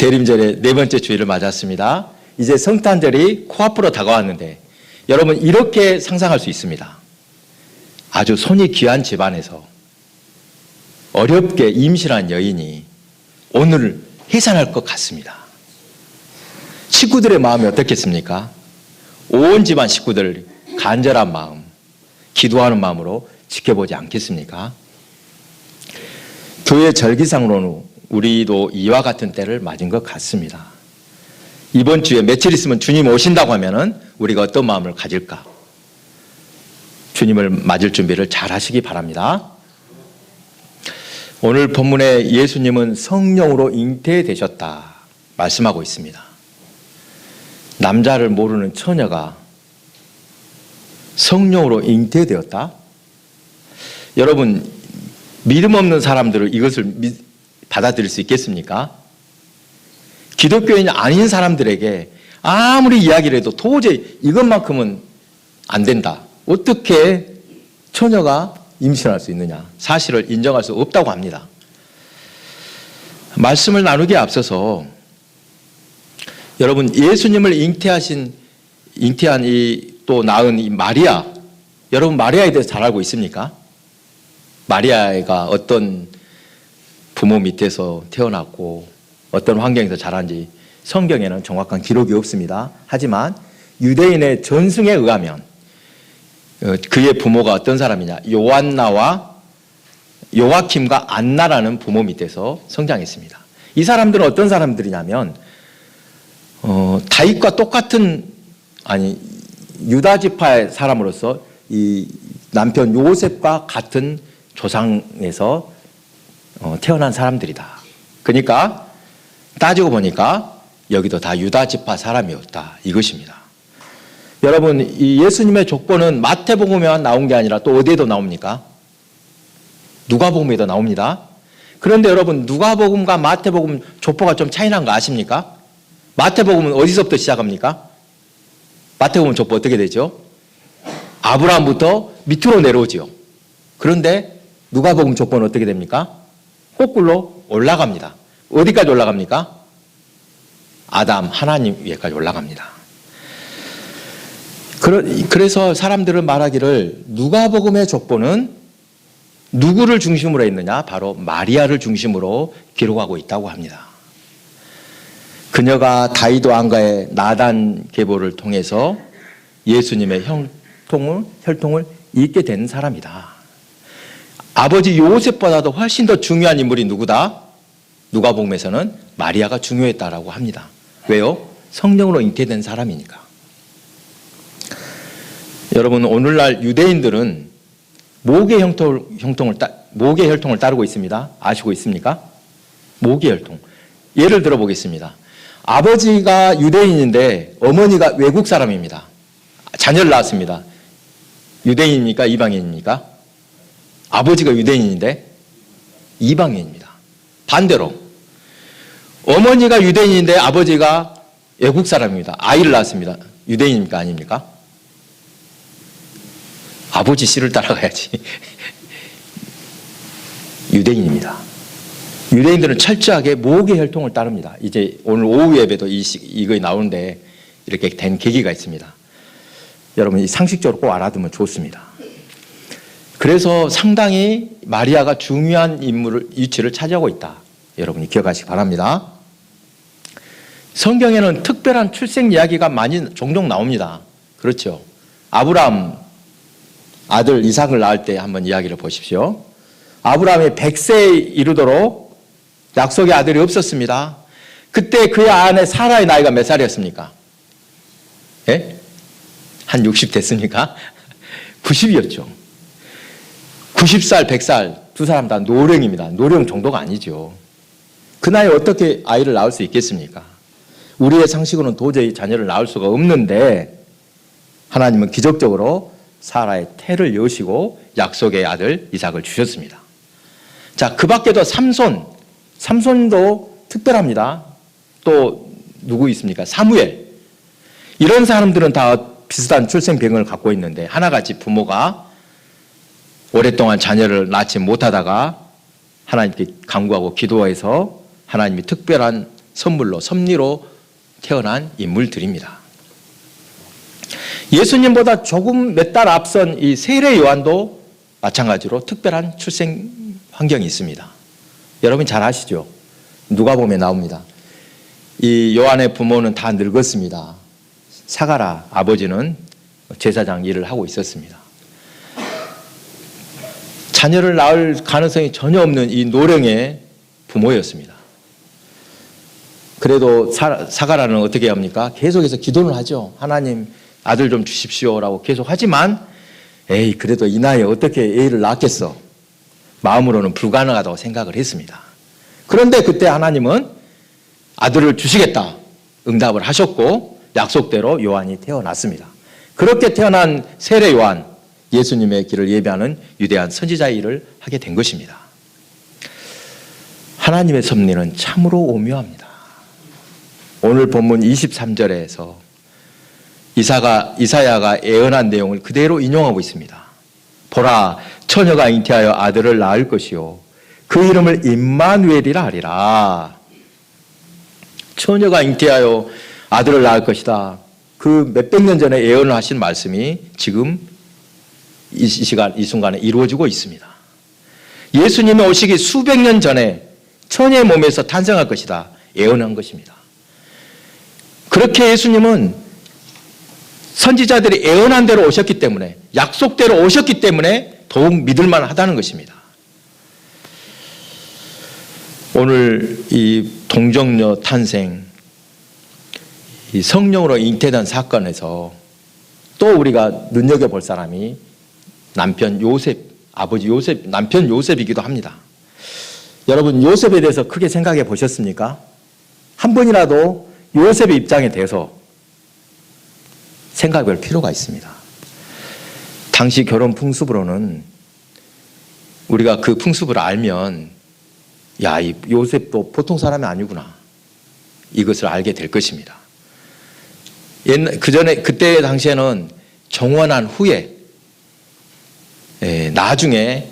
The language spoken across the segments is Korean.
대림절의 네 번째 주일을 맞았습니다. 이제 성탄절이 코앞으로 다가왔는데 여러분 이렇게 상상할 수 있습니다. 아주 손이 귀한 집안에서 어렵게 임신한 여인이 오늘 해산할 것 같습니다. 식구들의 마음이 어떻겠습니까? 온 집안 식구들 간절한 마음, 기도하는 마음으로 지켜보지 않겠습니까? 교회 절기상으로는 우리도 이와 같은 때를 맞은 것 같습니다. 이번 주에 며칠 있으면 주님 오신다고 하면은 우리가 어떤 마음을 가질까? 주님을 맞을 준비를 잘 하시기 바랍니다. 오늘 본문에 예수님은 성령으로 잉태되셨다 말씀하고 있습니다. 남자를 모르는 처녀가 성령으로 잉태되었다? 여러분, 믿음 없는 사람들은 이것을 믿- 받아들일 수 있겠습니까? 기독교인이 아닌 사람들에게 아무리 이야기를 해도 도저히 이것만큼은 안 된다. 어떻게 처녀가 임신할 수 있느냐? 사실을 인정할 수 없다고 합니다. 말씀을 나누기에 앞서서 여러분 예수님을 잉태하신 잉태한 이 또 낳은 이 마리아 여러분 마리아에 대해서 잘 알고 있습니까? 마리아가 어떤 부모 밑에서 태어났고 어떤 환경에서 자란지 성경에는 정확한 기록이 없습니다. 하지만 유대인의 전승에 의하면 어, 그의 부모가 어떤 사람이냐 요한나와 요아킴과 안나라는 부모 밑에서 성장했습니다. 이 사람들은 어떤 사람들이냐면 어, 다윗과 똑같은 아니 유다 지파의 사람으로서 이 남편 요셉과 같은 조상에서 어, 태어난 사람들이다. 그러니까 따지고 보니까 여기도 다 유다 지파 사람이었다 이것입니다. 여러분 이 예수님의 족보는 마태복음에만 나온 게 아니라 또 어디에도 나옵니까? 누가복음에도 나옵니다. 그런데 여러분 누가복음과 마태복음 족보가 좀 차이난 거 아십니까? 마태복음은 어디서부터 시작합니까? 마태복음 족보 어떻게 되죠? 아브라함부터 밑으로 내려오지요. 그런데 누가복음 족보는 어떻게 됩니까? 거꾸로 올라갑니다. 어디까지 올라갑니까? 아담 하나님 위에까지 올라갑니다. 그래서 사람들은 말하기를 누가복음의 족보는 누구를 중심으로 했느냐? 바로 마리아를 중심으로 기록하고 있다고 합니다. 그녀가 다이도 왕가의 나단 계보를 통해서 예수님의 형통을 혈통을 잇게 된 사람이다. 아버지 요셉보다도 훨씬 더 중요한 인물이 누구다? 누가복음에서는 마리아가 중요했다라고 합니다. 왜요? 성령으로 잉태된 사람이니까. 여러분 오늘날 유대인들은 모계 형통을, 형통을 따, 모계 혈통을 따르고 있습니다. 아시고 있습니까? 모계 혈통. 예를 들어 보겠습니다. 아버지가 유대인인데 어머니가 외국 사람입니다. 자녀를 낳았습니다. 유대인입니까? 이방인입니까? 아버지가 유대인인데 이방인입니다. 반대로 어머니가 유대인인데 아버지가 외국 사람입니다. 아이를 낳았습니다. 유대인입니까? 아닙니까? 아버지 씨를 따라가야지. 유대인입니다. 유대인들은 철저하게 모계 혈통을 따릅니다. 이제 오늘 오후 예배도 이, 시- 이거 나오는데 이렇게 된 계기가 있습니다. 여러분 이 상식적으로 꼭 알아두면 좋습니다. 그래서 상당히 마리아가 중요한 인물을 위치를 차지하고 있다. 여러분이 기억하시기 바랍니다. 성경에는 특별한 출생 이야기가 많이 종종 나옵니다. 그렇죠. 아브라함 아들 이삭을 낳을 때 한번 이야기를 보십시오. 아브라함이 100세에 이르도록 약속의 아들이 없었습니다. 그때 그의 아내 사라의 나이가 몇 살이었습니까? 예? 한 60 됐습니까? 90이었죠. 90살, 100살 두 사람 다 노령입니다. 노령 정도가 아니죠. 그 나이에 어떻게 아이를 낳을 수 있겠습니까? 우리의 상식으로는 도저히 자녀를 낳을 수가 없는데 하나님은 기적적으로 사라의 태를 여시고 약속의 아들 이삭을 주셨습니다. 자, 그 밖에도 삼손, 삼손도 특별합니다. 또 누구 있습니까? 사무엘. 이런 사람들은 다 비슷한 출생병을 갖고 있는데 하나같이 부모가 오랫동안 자녀를 낳지 못하다가 하나님께 간구하고 기도해서 하나님이 특별한 선물로 섭리로 태어난 인물들입니다. 예수님보다 조금 몇 달 앞선 이 세례 요한도 마찬가지로 특별한 출생 환경이 있습니다. 여러분 잘 아시죠? 누가 보면 나옵니다. 이 요한의 부모는 다 늙었습니다. 사가라 아버지는 제사장 일을 하고 있었습니다. 자녀를 낳을 가능성이 전혀 없는 이 노령의 부모였습니다. 그래도 사, 사가라는 어떻게 합니까? 계속해서 기도를 하죠. 하나님 아들 좀 주십시오라고 계속 하지만 에이 그래도 이 나이에 어떻게 애를 낳겠어? 마음으로는 불가능하다고 생각을 했습니다. 그런데 그때 하나님은 아들을 주시겠다 응답을 하셨고 약속대로 요한이 태어났습니다. 그렇게 태어난 세례 요한 예수님의 길을 예배하는 유대한 선지자의 일을 하게 된 것입니다. 하나님의 섭리는 참으로 오묘합니다. 오늘 본문 23절에서 이사가 이사야가 예언한 내용을 그대로 인용하고 있습니다. 보라 처녀가 잉태하여 아들을 낳을 것이요 그 이름을 임마누엘이라 하리라. 처녀가 잉태하여 아들을 낳을 것이다. 그 몇백 년 전에 예언을 하신 말씀이 지금 이 시간 이 순간에 이루어지고 있습니다. 예수님의 오시기 수백 년 전에 처녀의 몸에서 탄생할 것이다. 예언한 것입니다. 그렇게 예수님은 선지자들이 예언한 대로 오셨기 때문에 약속대로 오셨기 때문에 더욱 믿을만 하다는 것입니다. 오늘 이 동정녀 탄생, 이 성령으로 잉태된 사건에서 또 우리가 눈여겨볼 사람이 남편 요셉, 아버지 요셉, 남편 요셉이기도 합니다. 여러분, 요셉에 대해서 크게 생각해 보셨습니까? 한 번이라도 요셉의 입장에 대해서 생각해 볼 필요가 있습니다. 당시 결혼 풍습으로는 우리가 그 풍습을 알면 야, 이 요셉도 보통 사람이 아니구나. 이것을 알게 될 것입니다. 그 전에, 그때 당시에는 정원한 후에, 예, 나중에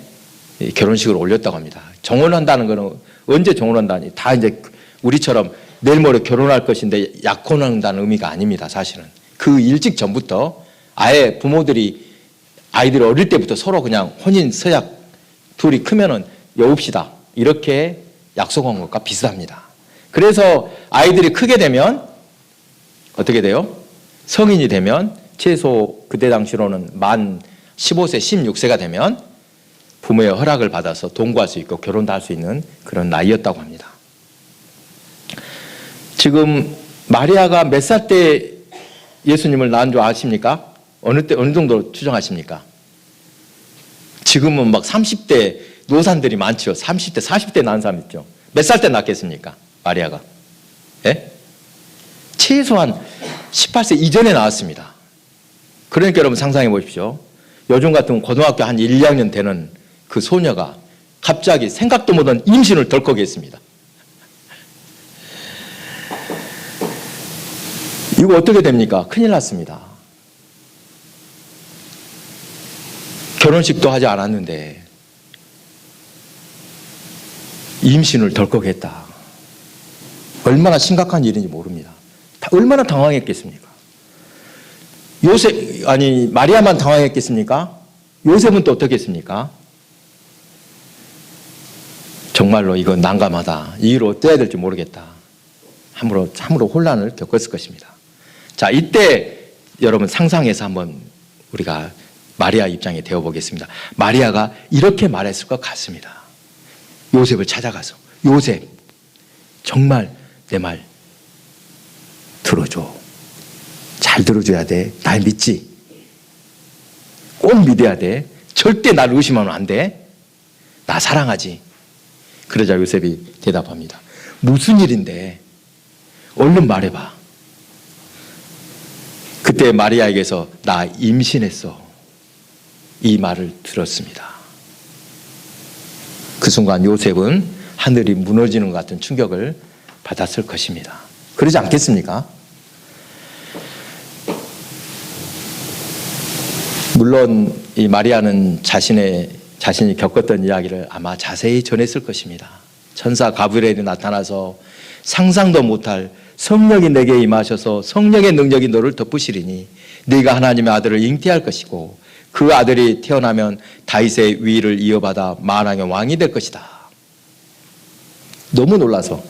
결혼식을 올렸다고 합니다. 정원한다는 거는 언제 정원한다니? 다 이제 우리처럼 내일 모레 결혼할 것인데 약혼한다는 의미가 아닙니다, 사실은. 그 일찍 전부터 아예 부모들이 아이들이 어릴 때부터 서로 그냥 혼인 서약 둘이 크면은 여웁시다. 이렇게 약속한 것과 비슷합니다. 그래서 아이들이 크게 되면 어떻게 돼요? 성인이 되면 최소 그때 당시로는 만 15세, 16세가 되면 부모의 허락을 받아서 동거할 수 있고 결혼도 할 수 있는 그런 나이였다고 합니다. 지금 마리아가 몇 살 때 예수님을 낳은 줄 아십니까? 어느 때 어느 정도 추정하십니까? 지금은 막 30대 노산들이 많죠. 30대, 40대 낳은 사람 있죠. 몇 살 때 낳겠습니까? 마리아가. 예? 최소한 18세 이전에 나왔습니다. 그러니까 여러분 상상해 보십시오. 요즘 같은 고등학교 한 1, 2학년 되는 그 소녀가 갑자기 생각도 못한 임신을 덜컥 했습니다. 이거 어떻게 됩니까? 큰일 났습니다. 결혼식도 하지 않았는데 임신을 덜컥 했다. 얼마나 심각한 일인지 모릅니다. 얼마나 당황했겠습니까? 요셉, 아니, 마리아만 당황했겠습니까? 요셉은 또 어떻겠습니까? 정말로 이건 난감하다. 이 일을 어떻게 해야 될지 모르겠다. 함으로, 참으로 혼란을 겪었을 것입니다. 자, 이때 여러분 상상해서 한번 우리가 마리아 입장에 되어 보겠습니다. 마리아가 이렇게 말했을 것 같습니다. 요셉을 찾아가서 요셉 정말 내 말 들어줘. 잘 들어줘야 돼. 날 믿지. 꼭 믿어야 돼. 절대 날 의심하면 안 돼. 나 사랑하지. 그러자 요셉이 대답합니다. 무슨 일인데? 얼른 말해봐. 그때 마리아에게서 나 임신했어. 이 말을 들었습니다. 그 순간 요셉은 하늘이 무너지는 것 같은 충격을 받았을 것입니다. 그러지 않겠습니까? 물론 이 마리아는 자신의 자신이 겪었던 이야기를 아마 자세히 전했을 것입니다. 천사 가브리엘이 나타나서 상상도 못할 성령이 내게 임하셔서 성령의 능력이 너를 덮으시리니 네가 하나님의 아들을 잉태할 것이고 그 아들이 태어나면 다윗의 위를 이어받아 만왕의 왕이 될 것이다. 너무 놀라서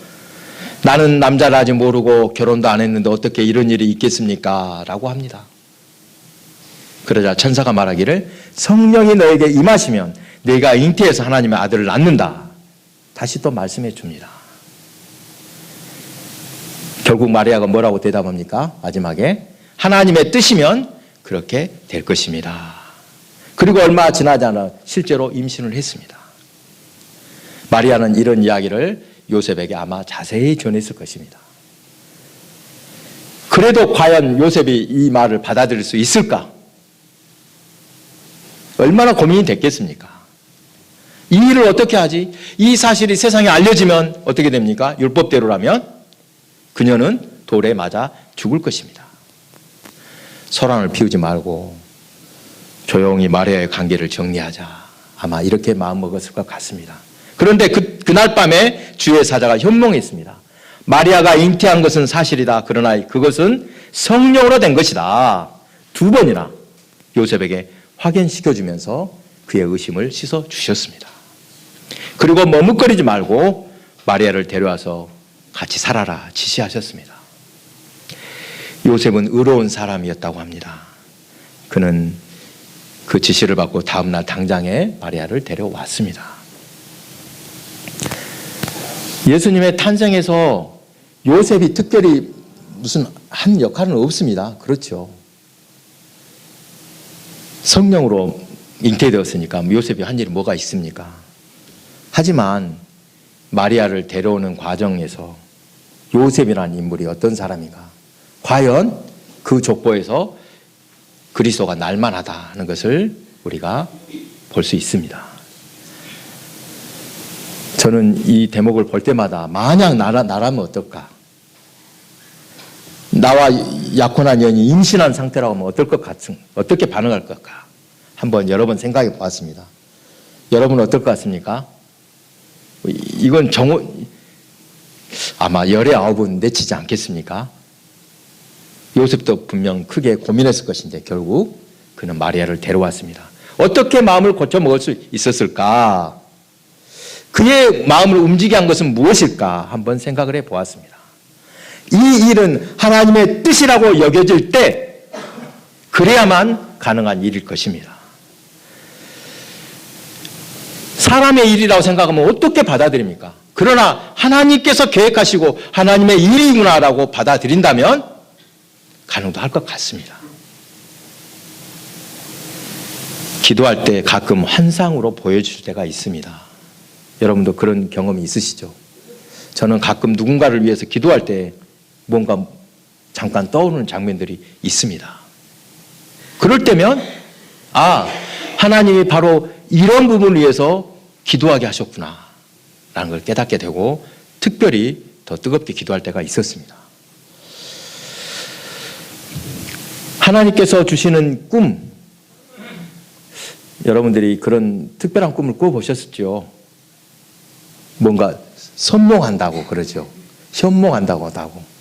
나는 남자를 아직 모르고 결혼도 안 했는데 어떻게 이런 일이 있겠습니까? 라고 합니다. 그러자 천사가 말하기를 성령이 너에게 임하시면 네가 잉태해서 하나님의 아들을 낳는다. 다시 또 말씀해 줍니다. 결국 마리아가 뭐라고 대답합니까? 마지막에 하나님의 뜻이면 그렇게 될 것입니다. 그리고 얼마 지나지 않아 실제로 임신을 했습니다. 마리아는 이런 이야기를 요셉에게 아마 자세히 전했을 것입니다. 그래도 과연 요셉이 이 말을 받아들일 수 있을까? 얼마나 고민이 됐겠습니까? 이 일을 어떻게 하지? 이 사실이 세상에 알려지면 어떻게 됩니까? 율법대로라면 그녀는 돌에 맞아 죽을 것입니다. 소란을 피우지 말고 조용히 마리아의 관계를 정리하자. 아마 이렇게 마음먹었을 것 같습니다. 그런데 그, 그날 밤에 주의 사자가 현몽했습니다. 마리아가 잉태한 것은 사실이다. 그러나 그것은 성령으로 된 것이다. 두 번이나 요셉에게 확인시켜주면서 그의 의심을 씻어 주셨습니다. 그리고 머뭇거리지 말고 마리아를 데려와서 같이 살아라 지시하셨습니다. 요셉은 의로운 사람이었다고 합니다. 그는 그 지시를 받고 다음날 당장에 마리아를 데려왔습니다. 예수님의 탄생에서 요셉이 특별히 무슨 한 역할은 없습니다. 그렇죠. 성령으로 잉태되었으니까 요셉이 한 일이 뭐가 있습니까? 하지만 마리아를 데려오는 과정에서 요셉이라는 인물이 어떤 사람인가? 과연 그 족보에서 그리스도가 날만하다는 것을 우리가 볼 수 있습니다. 저는 이 대목을 볼 때마다 만약 나라, 나라면 어떨까? 나와 약혼한 연이 임신한 상태라고 하면 어떨 것 같은, 어떻게 반응할 것까? 한번 여러 번 생각해 보았습니다. 여러분 어떨 것 같습니까? 이건 정호, 아마 열의 아홉은 내치지 않겠습니까? 요셉도 분명 크게 고민했을 것인데 결국 그는 마리아를 데려왔습니다. 어떻게 마음을 고쳐 먹을 수 있었을까? 그의 마음을 움직이게 한 것은 무엇일까? 한번 생각을 해 보았습니다. 이 일은 하나님의 뜻이라고 여겨질 때 그래야만 가능한 일일 것입니다. 사람의 일이라고 생각하면 어떻게 받아들입니까? 그러나 하나님께서 계획하시고 하나님의 일이구나라고 받아들인다면 가능도 할 것 같습니다. 기도할 때 가끔 환상으로 보여줄 때가 있습니다. 여러분도 그런 경험이 있으시죠? 저는 가끔 누군가를 위해서 기도할 때 뭔가 잠깐 떠오르는 장면들이 있습니다. 그럴 때면, 아, 하나님이 바로 이런 부분을 위해서 기도하게 하셨구나. 라는 걸 깨닫게 되고, 특별히 더 뜨겁게 기도할 때가 있었습니다. 하나님께서 주시는 꿈, 여러분들이 그런 특별한 꿈을 꿔 보셨죠? 뭔가 선몽한다고 그러죠. 현몽한다고 하고.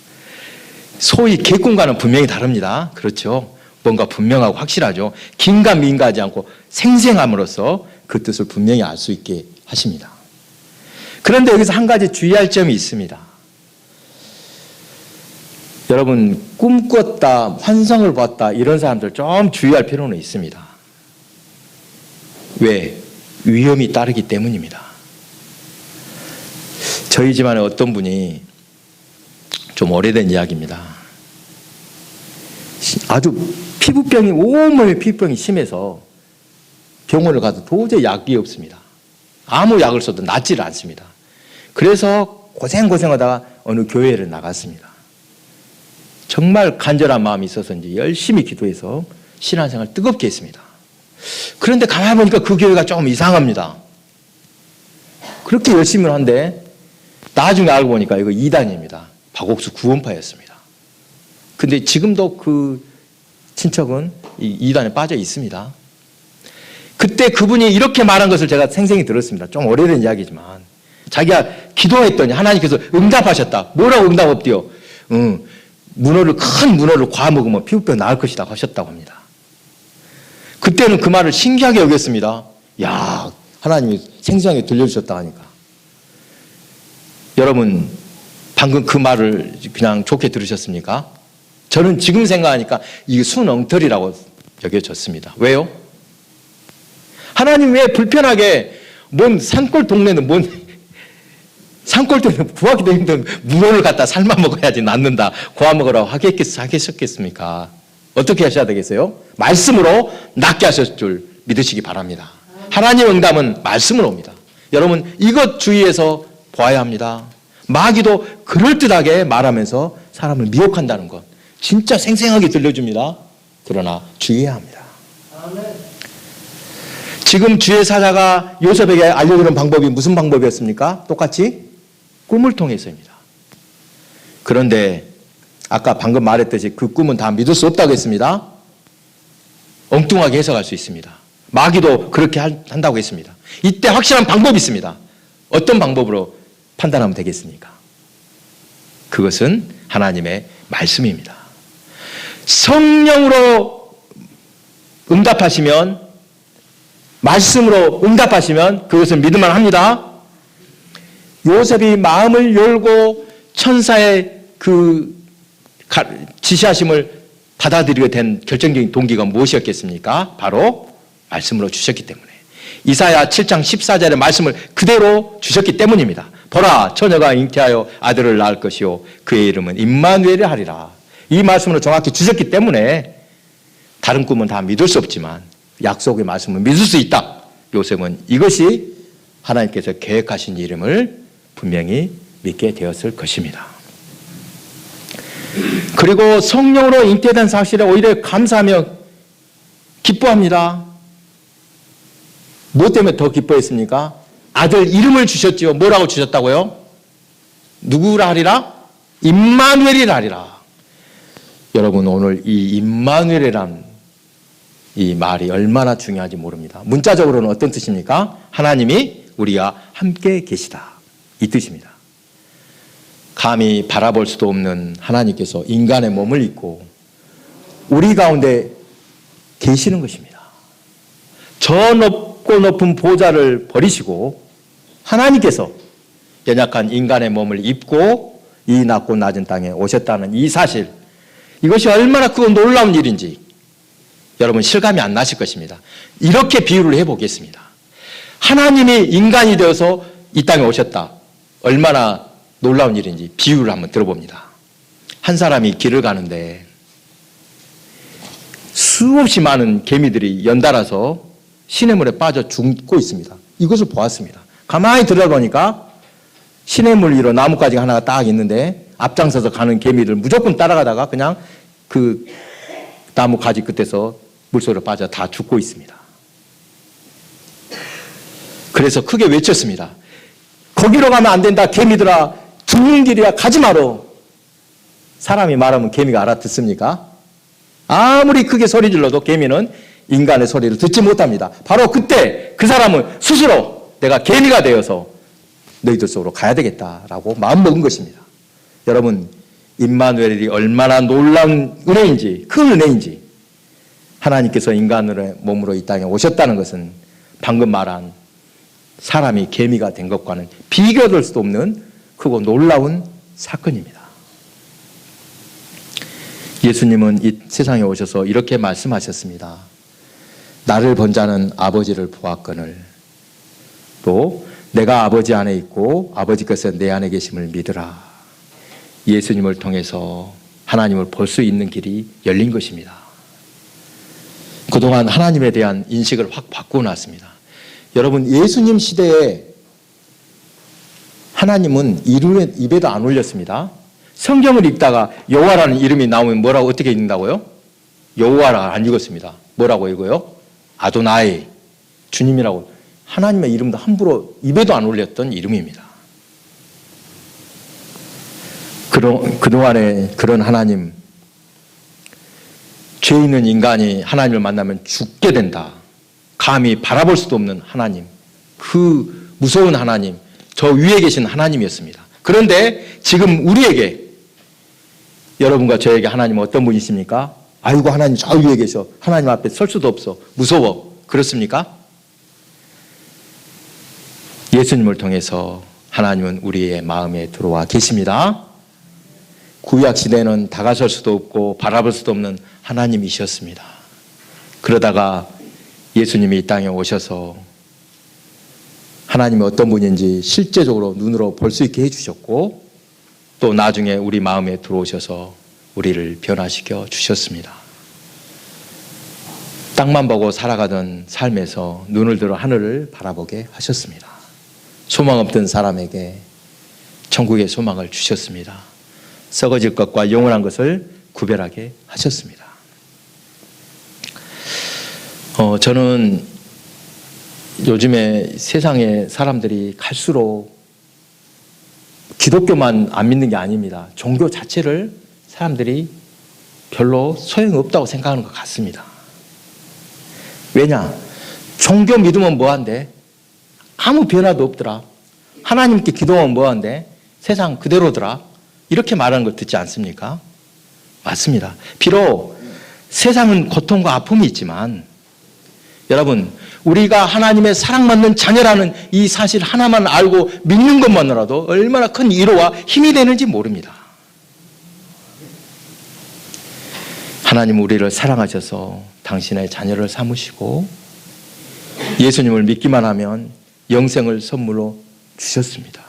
소위 개꿈과는 분명히 다릅니다. 그렇죠. 뭔가 분명하고 확실하죠. 긴가 민가하지 않고 생생함으로써 그 뜻을 분명히 알 수 있게 하십니다. 그런데 여기서 한 가지 주의할 점이 있습니다. 여러분, 꿈꿨다, 환상을 봤다, 이런 사람들 좀 주의할 필요는 있습니다. 왜? 위험이 따르기 때문입니다. 저희 집안에 어떤 분이 좀 오래된 이야기입니다. 아주 피부병이, 온몸에 피부병이 심해서 병원을 가도 도저히 약이 없습니다. 아무 약을 써도 낫지를 않습니다. 그래서 고생고생하다가 어느 교회를 나갔습니다. 정말 간절한 마음이 있어서인지 열심히 기도해서 신앙생활 뜨겁게 했습니다. 그런데 가만히 보니까 그 교회가 조금 이상합니다. 그렇게 열심히 한데 나중에 알고 보니까 이거 이단입니다. 박옥수 구원파였습니다. 근데 지금도 그 친척은 이 이단에 빠져 있습니다. 그때 그분이 이렇게 말한 것을 제가 생생히 들었습니다. 좀 오래된 이야기지만 자기가 기도했더니 하나님께서 응답하셨다. 뭐라고 응답 없디요? 응, 문어를 큰 문어를 과 먹으면 피부병 나을 것이다 하셨다고 합니다. 그때는 그 말을 신기하게 여겼습니다. 야, 하나님이 생생하게 들려주셨다 하니까. 여러분, 방금 그 말을 그냥 좋게 들으셨습니까? 저는 지금 생각하니까 이게 순엉터리라고 여겨졌습니다. 왜요? 하나님 왜 불편하게 뭔 산골 동네는 뭔 산골 동네 구하기도 힘든 문어를 갖다 삶아 먹어야지 낫는다. 구워 먹으라고 하겠겠, 하겠습니까? 어떻게 하셔야 되겠어요? 말씀으로 낫게 하실 줄 믿으시기 바랍니다. 하나님 응답은 말씀으로 옵니다. 여러분 이것 주의해서 보아야 합니다. 마귀도 그럴듯하게 말하면서 사람을 미혹한다는 것 진짜 생생하게 들려줍니다. 그러나 주의해야 합니다. 지금 주의 사자가 요셉에게 알려주는 방법이 무슨 방법이었습니까? 똑같이 꿈을 통해서입니다. 그런데 아까 방금 말했듯이 그 꿈은 다 믿을 수 없다고 했습니다. 엉뚱하게 해석할 수 있습니다. 마귀도 그렇게 할- 한다고 했습니다. 이때 확실한 방법이 있습니다. 어떤 방법으로 판단하면 되겠습니까? 그것은 하나님의 말씀입니다. 성령으로 응답하시면 말씀으로 응답하시면 그것을 믿을만 합니다. 요셉이 마음을 열고 천사의 그 가- 지시하심을 받아들이게 된 결정적인 동기가 무엇이었겠습니까? 바로 말씀으로 주셨기 때문에. 이사야 7장 14절의 말씀을 그대로 주셨기 때문입니다. 보라 처녀가 잉태하여 아들을 낳을 것이요 그의 이름은 임마누엘이 하리라. 이 말씀으로 정확히 주셨기 때문에 다른 꿈은 다 믿을 수 없지만 약속의 말씀을 믿을 수 있다. 요셉은 이것이 하나님께서 계획하신 이름을 분명히 믿게 되었을 것입니다. 그리고 성령으로 잉태된 사실에 오히려 감사하며 기뻐합니다. 무엇 때문에 더 기뻐했습니까? 아들 이름을 주셨지요. 뭐라고 주셨다고요? 누구라 하리라? 임마누엘이라 하리라. 여러분 오늘 이 임마누엘이란 이 말이 얼마나 중요한지 모릅니다. 문자적으로는 어떤 뜻입니까? 하나님이 우리와 함께 계시다. 이 뜻입니다. 감히 바라볼 수도 없는 하나님께서 인간의 몸을 입고 우리 가운데 계시는 것입니다. 저 높고 높은 보좌를 버리시고 하나님께서 연약한 인간의 몸을 입고 이 낮고 낮은 땅에 오셨다는 이 사실 이것이 얼마나 그 놀라운 일인지 여러분 실감이 안 나실 것입니다. 이렇게 비유를 해보겠습니다. 하나님이 인간이 되어서 이 땅에 오셨다. 얼마나 놀라운 일인지 비유를 한번 들어봅니다. 한 사람이 길을 가는데 수없이 많은 개미들이 연달아서 시냇물에 빠져 죽고 있습니다. 이것을 보았습니다. 가만히 들여다보니까 시냇 물 위로 나뭇가지 하나가 딱 있는데 앞장서서 가는 개미를 무조건 따라가다가 그냥 그 나무 가지 끝에서 물속으로 빠져 다 죽고 있습니다. 그래서 크게 외쳤습니다. 거기로 가면 안 된다. 개미들아. 죽는 길이야. 가지 마라. 사람이 말하면 개미가 알아듣습니까? 아무리 크게 소리 질러도 개미는 인간의 소리를 듣지 못합니다. 바로 그때 그 사람은 스스로 내가 개미가 되어서 너희들 속으로 가야 되겠다라고 마음먹은 것입니다. 여러분, 임마누엘이 얼마나 놀라운 은혜인지, 큰 은혜인지, 하나님께서 인간의 몸으로 이 땅에 오셨다는 것은 방금 말한 사람이 개미가 된 것과는 비교될 수도 없는 크고 놀라운 사건입니다. 예수님은 이 세상에 오셔서 이렇게 말씀하셨습니다. 나를 본 자는 아버지를 보았거늘 또 내가 아버지 안에 있고 아버지께서 내 안에 계심을 믿으라. 예수님을 통해서 하나님을 볼 수 있는 길이 열린 것입니다. 그동안 하나님에 대한 인식을 확 바꾸어 놨습니다. 여러분, 예수님 시대에 하나님은 입에도 안 올렸습니다. 성경을 읽다가 여호와라는 이름이 나오면 뭐라고 어떻게 읽는다고요? 여호와라 안 읽었습니다. 뭐라고 읽어요? 아도나이 주님이라고 하나님의 이름도 함부로 입에도 안 올렸던 이름입니다. 그동, 그동안에 그런 하나님 죄 있는 인간이 하나님을 만나면 죽게 된다. 감히 바라볼 수도 없는 하나님. 그 무서운 하나님. 저 위에 계신 하나님이었습니다. 그런데 지금 우리에게 여러분과 저에게 하나님은 어떤 분이십니까? 아이고 하나님 저 위에 계셔. 하나님 앞에 설 수도 없어. 무서워. 그렇습니까? 예수님을 통해서 하나님은 우리의 마음에 들어와 계십니다. 구약 시대는 다가설 수도 없고 바라볼 수도 없는 하나님이셨습니다. 그러다가 예수님이 이 땅에 오셔서 하나님이 어떤 분인지 실제적으로 눈으로 볼 수 있게 해주셨고 또 나중에 우리 마음에 들어오셔서 우리를 변화시켜 주셨습니다. 땅만 보고 살아가던 삶에서 눈을 들어 하늘을 바라보게 하셨습니다. 소망 없던 사람에게 천국의 소망을 주셨습니다. 썩어질 것과 영원한 것을 구별하게 하셨습니다. 어, 저는 요즘에 세상에 사람들이 갈수록 기독교만 안 믿는 게 아닙니다. 종교 자체를 사람들이 별로 소용이 없다고 생각하는 것 같습니다. 왜냐? 종교 믿으면 뭐한데? 아무 변화도 없더라. 하나님께 기도하면 뭐한데? 세상 그대로더라. 이렇게 말하는 걸 듣지 않습니까? 맞습니다. 비록 세상은 고통과 아픔이 있지만 여러분, 우리가 하나님의 사랑받는 자녀라는 이 사실 하나만 알고 믿는 것만으로도 얼마나 큰 위로와 힘이 되는지 모릅니다. 하나님 우리를 사랑하셔서 당신의 자녀를 삼으시고 예수님을 믿기만 하면 영생을 선물로 주셨습니다.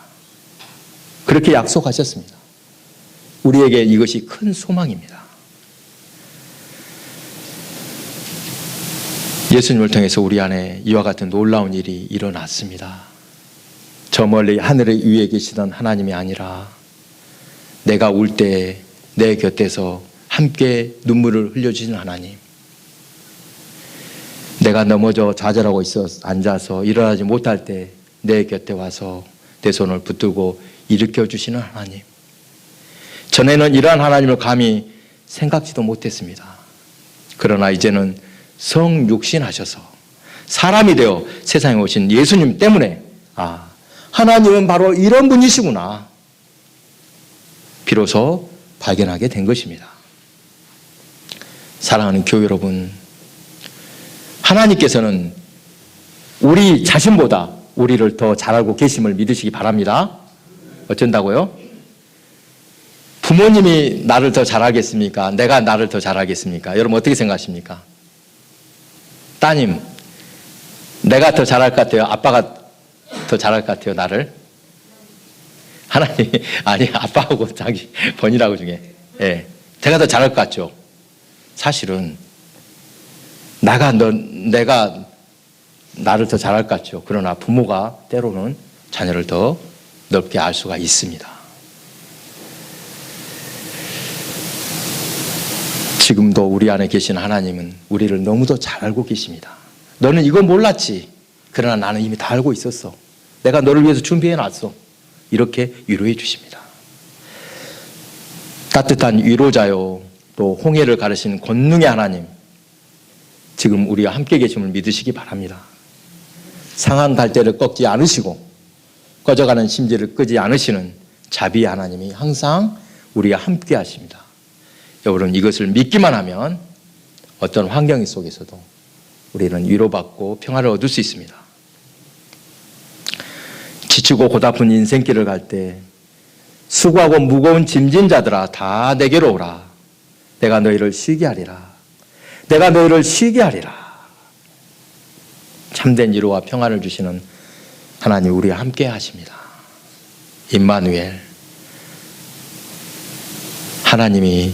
그렇게 약속하셨습니다. 우리에게 이것이 큰 소망입니다. 예수님을 통해서 우리 안에 이와 같은 놀라운 일이 일어났습니다. 저 멀리 하늘의 위에 계시던 하나님이 아니라 내가 울 때 내 곁에서 함께 눈물을 흘려주시는 하나님. 내가 넘어져 좌절하고 있어 앉아서 일어나지 못할 때 내 곁에 와서 내 손을 붙들고 일으켜 주시는 하나님. 전에는 이러한 하나님을 감히 생각지도 못했습니다. 그러나 이제는 성육신하셔서 사람이 되어 세상에 오신 예수님 때문에 아 하나님은 바로 이런 분이시구나 비로소 발견하게 된 것입니다. 사랑하는 교회 여러분, 하나님께서는 우리 자신보다 우리를 더 잘 알고 계심을 믿으시기 바랍니다. 어쩐다고요? 부모님이 나를 더 잘 알겠습니까? 내가 나를 더 잘 알겠습니까? 여러분 어떻게 생각하십니까? 따님, 내가 더 잘할 것 같아요? 아빠가 더 잘할 것 같아요? 나를? 하나님, 아니, 아빠하고 자기 번이라고 중에. 예. 제가 더 잘할 것 같죠? 사실은, 나가, 너, 내가 나를 더 잘할 것 같죠? 그러나 부모가 때로는 자녀를 더 넓게 알 수가 있습니다. 지금도 우리 안에 계신 하나님은 우리를 너무도 잘 알고 계십니다. 너는 이거 몰랐지. 그러나 나는 이미 다 알고 있었어. 내가 너를 위해서 준비해 놨어. 이렇게 위로해 주십니다. 따뜻한 위로자요. 또 홍해를 가르신 권능의 하나님. 지금 우리와 함께 계심을 믿으시기 바랍니다. 상한 갈대를 꺾지 않으시고 꺼져가는 심지를 끄지 않으시는 자비의 하나님이 항상 우리와 함께 하십니다. 여러분 이것을 믿기만 하면 어떤 환경 속에서도 우리는 위로받고 평화를 얻을 수 있습니다. 지치고 고달픈 인생길을 갈 때 수고하고 무거운 짐진 자들아 다 내게로 오라. 내가 너희를 쉬게 하리라. 내가 너희를 쉬게 하리라. 참된 위로와 평화를 주시는 하나님 우리와 함께 하십니다. 임마누엘 하나님이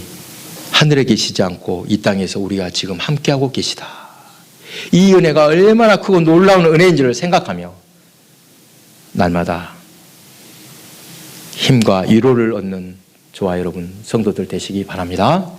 하늘에 계시지 않고 이 땅에서 우리가 지금 함께하고 계시다. 이 은혜가 얼마나 크고 놀라운 은혜인지를 생각하며 날마다 힘과 위로를 얻는 저와 여러분 성도들 되시기 바랍니다.